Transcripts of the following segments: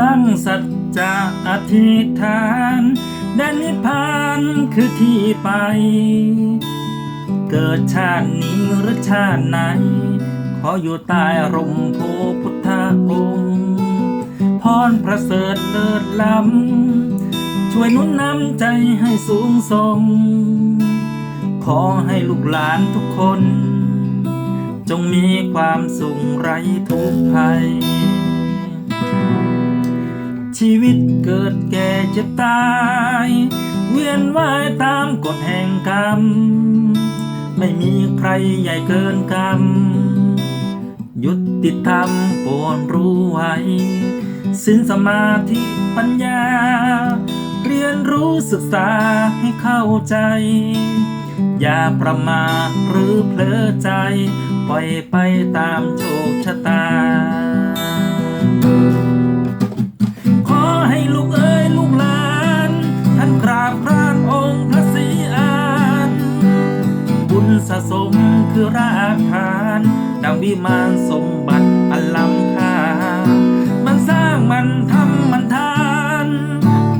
ตั้งสัจจะอธิษฐานแดนนิพพานคือที่ไป เกิดชาตินี้หรือชาติไหน ขออยู่ใต้ร่มโพพุทธองค์พรประเสริฐเลิศล้ำ ช่วยนุนนำใจให้สูงส่ง ขอให้ลูกหลานทุกคน จงมีความสุขไร้ทุกข์ภัย ชีวิตเกิดแก่เจ็บตาย เวียนว่ายตามกฎแห่งกรรม ไม่มีใครใหญ่เกินกรรม ยุติธรรมโปรดรู้ไว้สินสมาธิปัญญา เรียนรู้ศึกษาให้เข้าใจ อย่าประมาทหรือเพลอใจ ปล่อยไปตามโชค ราบครานองค์พระศรีอานบุญสะสมคือรากฐานดังวิมานสมบัติอันล้ำค่ามันสร้างมันทำมันทาน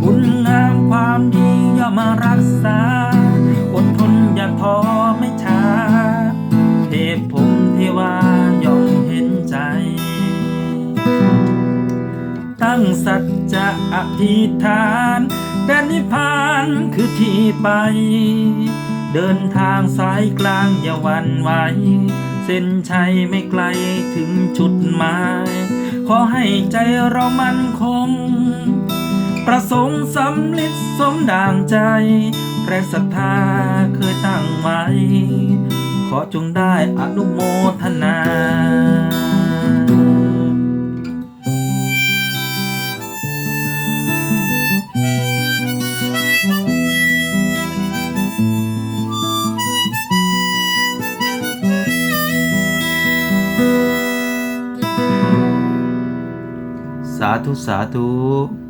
บุญงามความดีย่อมมารักษา อดทนอย่าท้อไม่ช้า เทพผมเทวายอมเห็นใจ ตั้งสัจจะอธิษฐาน แดนนิพพานคือที่ไป เดินทางสายกลางอย่าวันไหว เส้นชัยไม่ไกลถึงจุดหมาย ขอให้ใจเรามั่นคง ประสงค์สำลิดสมดังใจ แรงศรัทธาเคยตั้งไว้ ขอจงได้อนุโมทนา สาธุสาธุ